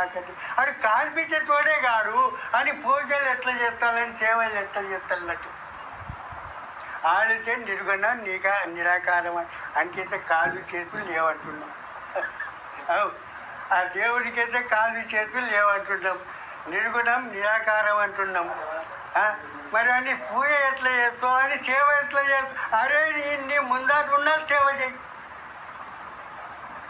కాకండి అది కాల్పించేటోడే కాడు. అని పూజలు ఎట్లా చేస్తానని సేవలు ఎట్లా చేస్తానట్టు ఆడితే నిర్గుణ నీకా నిరాకారం అంకైతే కాళ్ళు చేతులు లేవంటున్నాం. ఆ దేవుడికైతే కాళ్ళు చేతులు లేవంటున్నాం. నిర్గుణం నిరాకారం అంటున్నాం. మరి అని పూజ ఎట్లా చేస్తావు అని సేవ ఎట్లా చేస్తావు? అరే నీ నీ ముందట ఉన్న సేవ చేయి.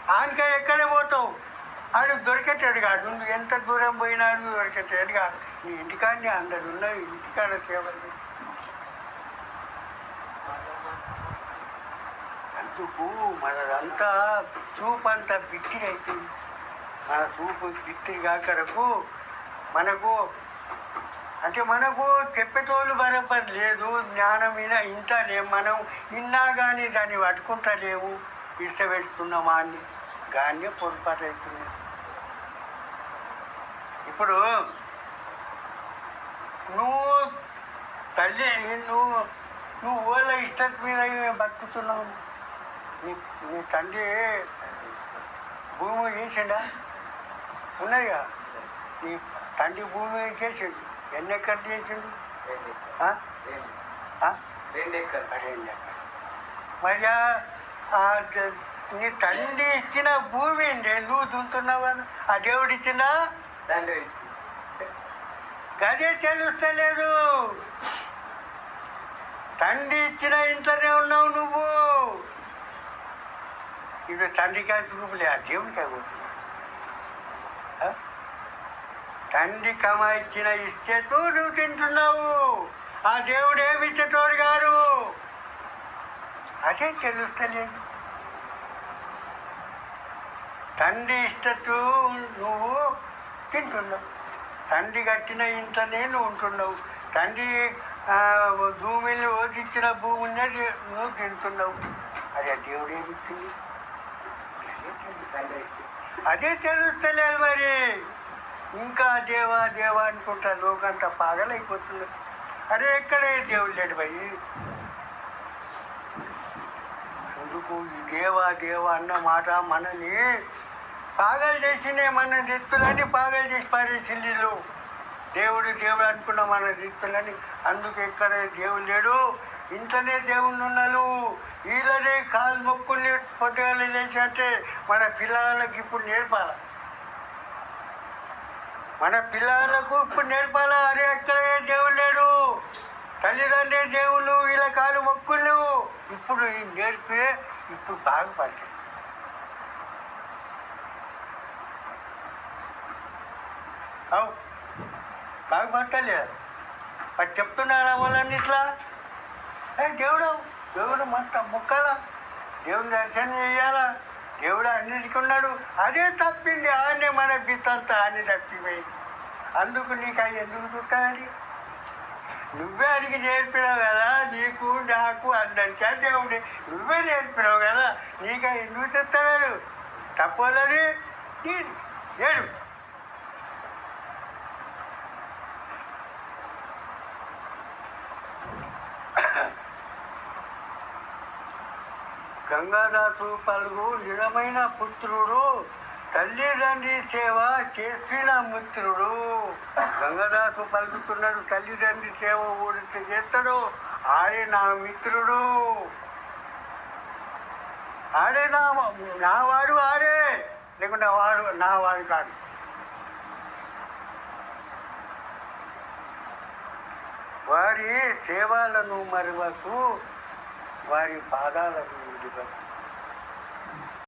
ఆనక ఎక్కడే పోతావు? ఆడు దొరికేటాడు కాదు. నువ్వు ఎంత దూరం పోయినాడు దొరికేటాడు కాదు. నీ ఇంటికాడని అందరు ఉన్నావు ఇంటికాడ కేవలం అందుకు మనదంతా చూపు అంతా బిత్తిరి అయిపోయింది. మన చూపు బిత్తిరి కాకరకు మనకు అంటే మనకు చెప్పేటోళ్ళు బరబర్ లేదు. జ్ఞానం మీద ఇంత లేము మనం ఇన్నా కానీ దాన్ని పట్టుకుంటలేము. ఇష్టపెడుతున్నామా అని గానే పొరపాటు అవుతుంది. ఇప్పుడు నువ్వు తల్లి నువ్వు నువ్వు వాళ్ళ ఇష్టం మీద బతుకుతున్నావు. నీ నీ తండ్రి భూమి చేసిండా ఉన్నాయిగా నీ తండ్రి భూమి చేసిండు ఎన్ని ఎక్కలు చేసిండు? రెండు ఎక్కలు మరి నీ తండ్రి ఇచ్చిన భూమి నువ్వు దుంతున్నావు కదా ఆ దేవుడు ఇచ్చిన దాంట్లో ఇచ్చి తెలుస్తలేదు. తండ్రి ఇచ్చిన ఇంట్లోనే ఉన్నావు నువ్వు. ఇప్పుడు తండ్రికాయ చూపులే ఆ దేవునికాయ పోతున్నావు తండ్రి కమ ఇచ్చిన ఇస్తేతో నువ్వు తింటున్నావు. ఆ దేవుడు ఏమి ఇచ్చేటోడు కాడు? అదే తెలుస్తలేదు. తండ్రి ఇష్టతూ నువ్వు తింటున్నావు. తండ్రి కట్టిన ఇంట్లోనే నువ్వు ఉంటున్నావు. తండ్రి భూమిని ఓదించిన భూమినే నువ్వు తింటున్నావు. అదే దేవుడు ఏమి ఇచ్చింది అదే అదే తెలుస్తలేదు మరి. ఇంకా దేవా దేవా అనుకుంటా లోకంతా పాగలైపోతుంది. అరే ఎక్కడే దేవుడు లేడు భయ్ అందుకు ఈ దేవా దేవా అన్న మాట మనని పాగలు చేసిండే మన రిత్తులని పాగలు చేసి పారేసింది వీళ్ళు. దేవుడు దేవుడు అనుకున్న మన రిత్తులని అందుకు ఎక్కడ దేవుడు లేడు. ఇంట్లోనే దేవుడు ఉన్నాను వీళ్ళనే కాలు మొక్కుని పొద్దుగాలు లేచి అంటే మన పిల్లలకి ఇప్పుడు నేర్పాలి? మన పిల్లలకు ఇప్పుడు నేర్పాల? అరే అక్కడే దేవుడు లేడు. తల్లిదండ్రి దేవుళ్ళు వీళ్ళ కాలు మొక్కులు. ఇప్పుడు ఈ ఇప్పుడు బాగుపడతాయి అవు. బాగుపడతలే అది చెప్తున్నారా వాళ్ళని ఇట్లా? ఏ దేవుడు దేవుడు మొత్తం ముక్కలా. దేవుని దర్శనం చేయాలా? దేవుడు అన్నిటికీ ఉన్నాడు. అదే తప్పింది ఆనే మన బిత్తంతా అని తప్పిపోయింది. అందుకు నీకు అవి ఎందుకు చుట్టాలి నువ్వే అడిగి నేర్పినావు కదా నీకు నాకు అందరికీ ఆ దేవుడే. నువ్వే నేర్పినావు కదా నీకు ఎందుకు చెప్తాడు తప్పలేదు నీది. ఏడు. గంగాదాసు పలుగు నిజమైన పుత్రుడు. తల్లిదండ్రి సేవ చేసిన మిత్రుడు. గంగాదాసు పలుకుతున్నాడు తల్లిదండ్రి సేవ ఊరికి చేస్తాడు. ఆడే నా మిత్రుడు. ఆడే నా నా వాడు ఆడే లేకుంటే వాడు నా వాడు కాదు. వారి సేవలను మరువకు వారి పాదాలను Thank you.